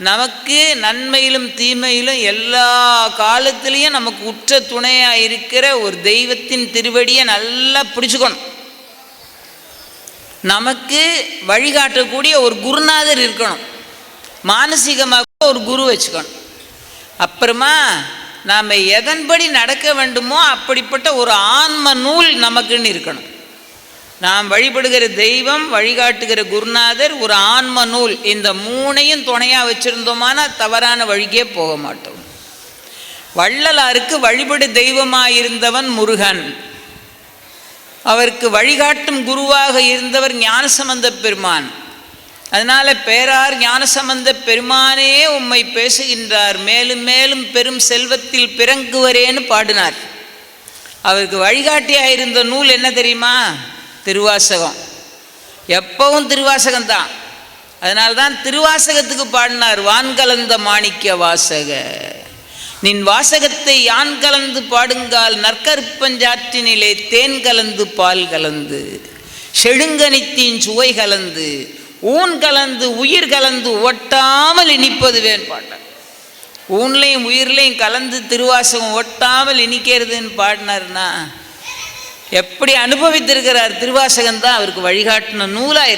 நமக்கு நன்மையிலும் தீமையிலும் எல்லா காலத்திலையும் நமக்கு உற்ற துணையாக இருக்கிற ஒரு தெய்வத்தின் திருவடியை நல்லா பிடிச்சுக்கணும். நமக்கு வழிகாட்டக்கூடிய ஒரு குருநாதர் இருக்கணும். மானசீகமாக ஒரு குரு வச்சுக்கணும். அப்புறமா நாம் எதன்படி நடக்க வேண்டுமோ அப்படிப்பட்ட ஒரு ஆன்ம நூல் நமக்குன்னு இருக்கணும். நாம் வழிபடுகிற தெய்வம் வழிகாட்டுகிற குருநாதர் ஒரு ஆன்ம நூல். இந்த மூணையும் துணையாக வச்சுருந்தோமானா தவறான வழிக்கே போக மாட்டோம். வள்ளலாருக்கு வழிபடு தெய்வமாயிருந்தவன் முருகன். அவருக்கு வழிகாட்டும் குருவாக இருந்தவர் ஞானசம்பந்த பெருமான். அதனால் பேரார் ஞானசம்பந்த பெருமானே உம்மை பேசுகின்றார். மேலும் மேலும் பெரும் செல்வத்தில் பிறங்குவரேன்னு பாடினார். அவருக்கு வழிகாட்டியாக இருந்த நூல் என்ன தெரியுமா? திருவாசகம். எப்பவும் திருவாசகம் தான் அதனால்தான் திருவாசகத்துக்கு பாடினார் வான்கலந்த மாணிக்க வாசக நின் வாசகத்தை யான் கலந்து பாடுங்கால் நற்கற்பஞ்சாற்றினிலே தேன் கலந்து பால் கலந்து செழுங்கனித்தின் சுவை கலந்து ஊன் கலந்து உயிர் கலந்து ஒட்டாமல் இனிப்பது வேண்பாட்டார் ஊன்லையும் உயிர்லையும் கலந்து திருவாசகம் ஒட்டாமல் இனிக்கிறதுன்னு பாடினார்னா எப்படி அனுபவித்திருக்கிறார் திருவாசகம் தான் அவருக்கு வழிகாட்டின நூலாக